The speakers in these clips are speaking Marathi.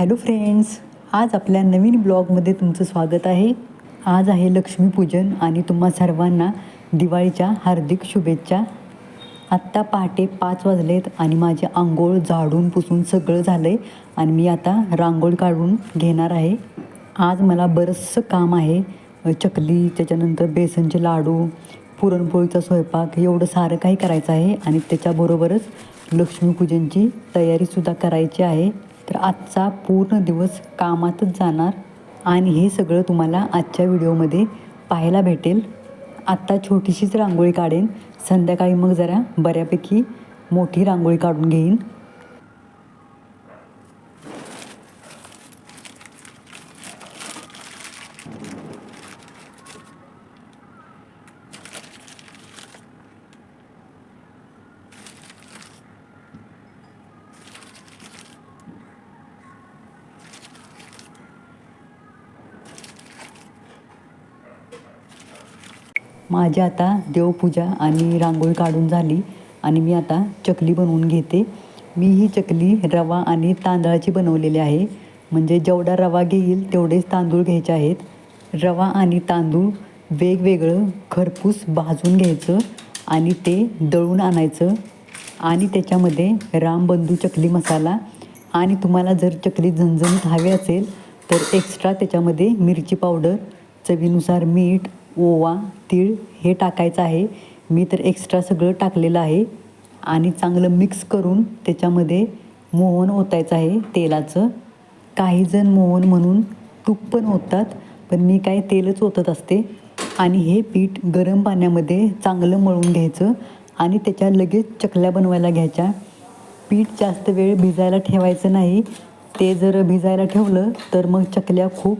हॅलो फ्रेंड्स आज आपल्या नवीन ब्लॉगमध्ये तुमचं स्वागत आहे. आज आहे लक्ष्मीपूजन आणि तुम्हा सर्वांना दिवाळीच्या हार्दिक शुभेच्छा. आत्ता पहाटे पाच वाजलेत आणि माझे आंघोळ झाडून पुसून सगळं झालं आहे आणि मी आता रांगोळ काढून घेणार आहे. आज मला बरंचसं काम आहे. चकली त्याच्यानंतर बेसनचे लाडू पुरणपोळीचा स्वयंपाक एवढं सारं काही करायचं आहे आणि त्याच्याबरोबरच लक्ष्मीपूजनची तयारीसुद्धा करायची आहे. तर आजचा पूर्ण दिवस कामातच जाणार आणि हे सगळं तुम्हाला आजच्या व्हिडिओमध्ये पाहायला भेटेल. आत्ता छोटीशीच रांगोळी काढेन. संध्याकाळी मग जरा बऱ्यापैकी मोठी रांगोळी काढून घेईन. माझी आता देवपूजा आणि रांगोळी काढून झाली आणि मी आता चकली बनवून घेते. मी ही चकली रवा आणि तांदळाची बनवलेली आहे. म्हणजे जेवढा रवा घेईल तेवढेच तांदूळ घ्यायचे आहेत. रवा आणि तांदूळ वेगवेगळं खरपूस भाजून घ्यायचं आणि ते दळून आणायचं. आणि त्याच्यामध्ये रामबंधू चकली मसाला आणि तुम्हाला जर चकली झणझणीत हवी असेल तर एक्स्ट्रा त्याच्यामध्ये मिरची पावडर चवीनुसार मीठ ओवा तीळ हे टाकायचं आहे. मी तर एक्स्ट्रा सगळं टाकलेलं आहे. आणि चांगलं मिक्स करून त्याच्यामध्ये मोहन ओतायचं आहे तेलाचं. काही जण मोहन म्हणून तूप पण ओततात पण मी काय तेलच ओतत असते. आणि हे पीठ गरम पाण्यामध्ये चांगलं मळून घ्यायचं आणि त्याच्या लगेच चकल्या बनवायला घ्यायच्या. पीठ जास्त वेळ भिजायला ठेवायचं नाही. ते जर भिजायला ठेवलं तर मग चकल्या खूप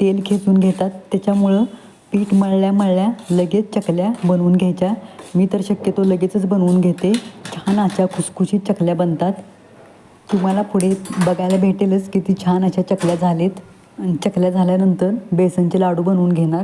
तेल खेचून घेतात. त्याच्यामुळं पीठ मळल्या मळल्या लगेच चकल्या बनवून घ्यायच्या. मी तर शक्यतो लगेचच बनवून घेते. छान अशा खुसखुशीत चकल्या बनतात. तुम्हाला पुढे बघायला भेटेलच किती छान अशा चकल्या झालेत. आणि चकल्या झाल्यानंतर बेसनचे लाडू बनवून घेणार.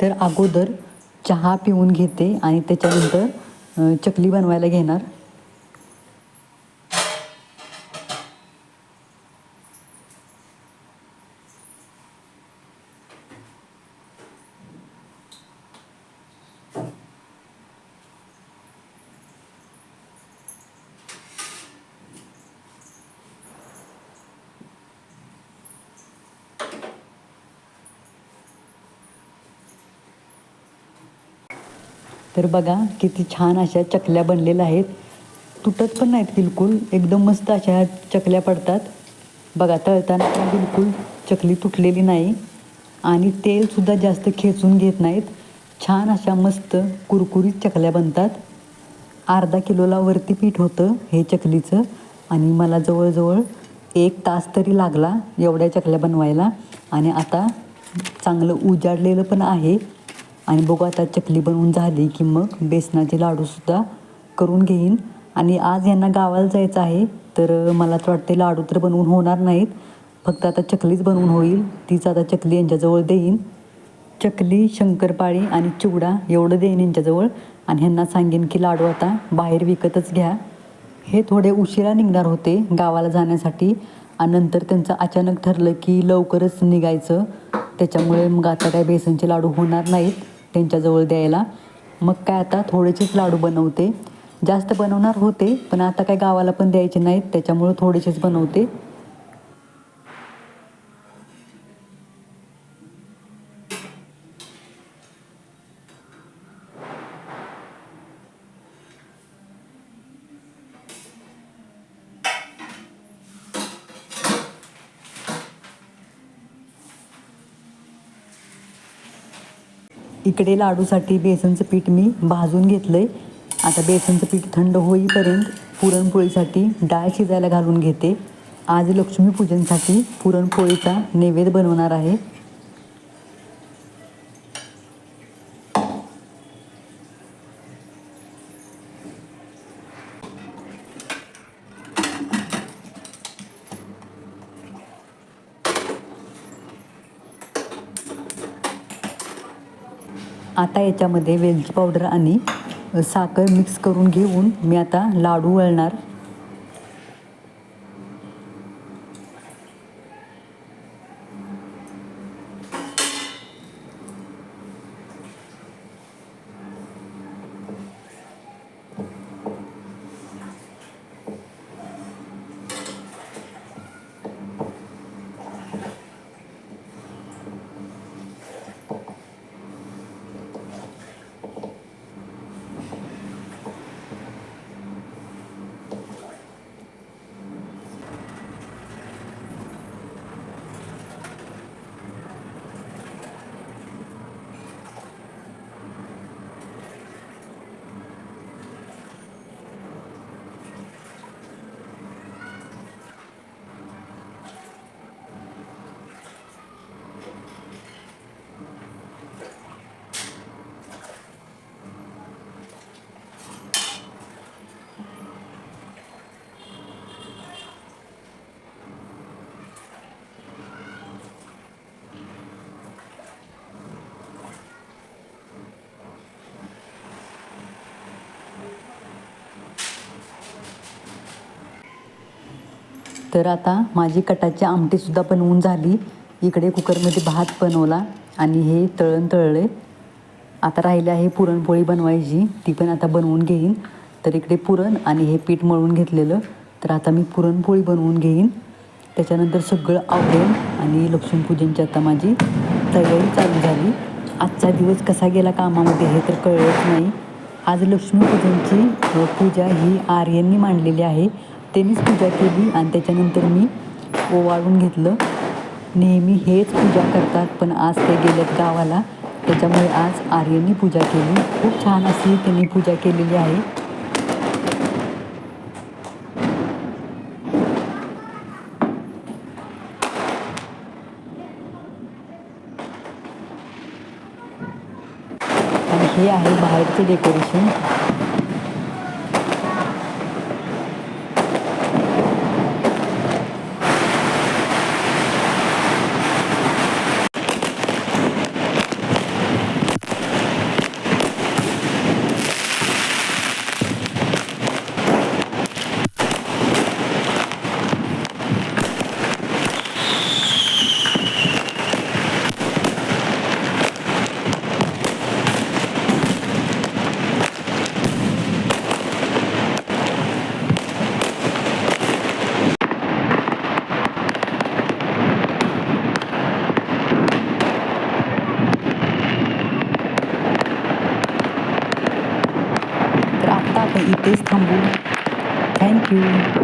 तर अगोदर चहा पिऊन घेते आणि त्याच्यानंतर चकली बनवायला घेणार. तर बघा किती छान अशा चकल्या बनलेल्या आहेत. तुटत पण नाहीत बिलकुल. एकदम मस्त अशा चकल्या पडतात. बघा तळताना पण बिलकुल चकली तुटलेली नाही. आणि तेलसुद्धा जास्त खेचून घेत नाहीत. छान अशा मस्त कुरकुरीत चकल्या बनतात. अर्धा किलोला वरती पीठ होतं हे चकलीचं. आणि मला जवळजवळ एक तास तरी लागला एवढ्या चकल्या बनवायला. आणि आता चांगलं उजाडलेलं पण आहे. आणि बघू आता चकली बनवून झाली की मग बेसनाचे लाडूसुद्धा करून घेईन. आणि आज यांना गावाला जायचं आहे तर मला तर वाटते लाडू तर बनवून होणार नाहीत. फक्त आता चकलीच बनवून होईल. तीच आता चकली यांच्याजवळ देईन. चकली शंकरपाळी आणि चिवडा एवढं देईन यांच्याजवळ. आणि ह्यांना सांगेन की लाडू आता बाहेर विकतच घ्या. हे थोडे उशिरा निघणार होते गावाला जाण्यासाठी. आणि नंतर त्यांचं अचानक ठरलं की लवकरच निघायचं. त्याच्यामुळे मग आता काय बेसनचे लाडू होणार नाहीत. त्यांच्याजवळ द्यायला. मग काय आता थोडेसेच लाडू बनवते. जास्त बनवणार होते पण आता काय गावाला पण द्यायचे नाहीत त्याच्यामुळं थोडेसेच बनवते. इकडे लाडूसाठी बेसनचं पीठ मी भाजून घेतलं आहे आता बेसनचं पीठ थंड होईपर्यंत पुरणपोळीसाठी डाळ शिजायला घालून घेते. आज लक्ष्मीपूजनसाठी पुरणपोळीचा नैवेद्य बनवणार आहे. आता याच्यामध्ये वेलची पावडर आणि साखर मिक्स करून घेऊन मी आता लाडू वळणार. तर आता माझी कटाची आमटीसुद्धा बनवून झाली. इकडे कुकरमध्ये भात बनवला आणि हे तळण तळले आता राहिले आहे पुरणपोळी बनवायची. ती पण आता बनवून घेईन. तर इकडे पुरण आणि हे पीठ मळून घेतलेलं. तर आता मी पुरणपोळी बनवून घेईन. त्याच्यानंतर सगळं आवडेल आणि लक्ष्मीपूजनची आता माझी तयारी चालू झाली. आजचा दिवस कसा गेला कामामध्ये हे तर कळलंच नाही. आज लक्ष्मीपूजनची पूजा ही आर्यांनी मांडलेली आहे. त्यांनीच पूजा केली आणि त्याच्यानंतर मी ओवाळून घेतलं. नेहमी हेच पूजा करतात पण आज ते गेलेत गावाला. त्याच्यामुळे आज आर्यनी पूजा केली. खूप छान अशी त्यांनी पूजा केलेली आहे. आणि हे आहे बाहेरचे डेकोरेशन. तर आत्ता आपण इथेच थांबू थँक्यू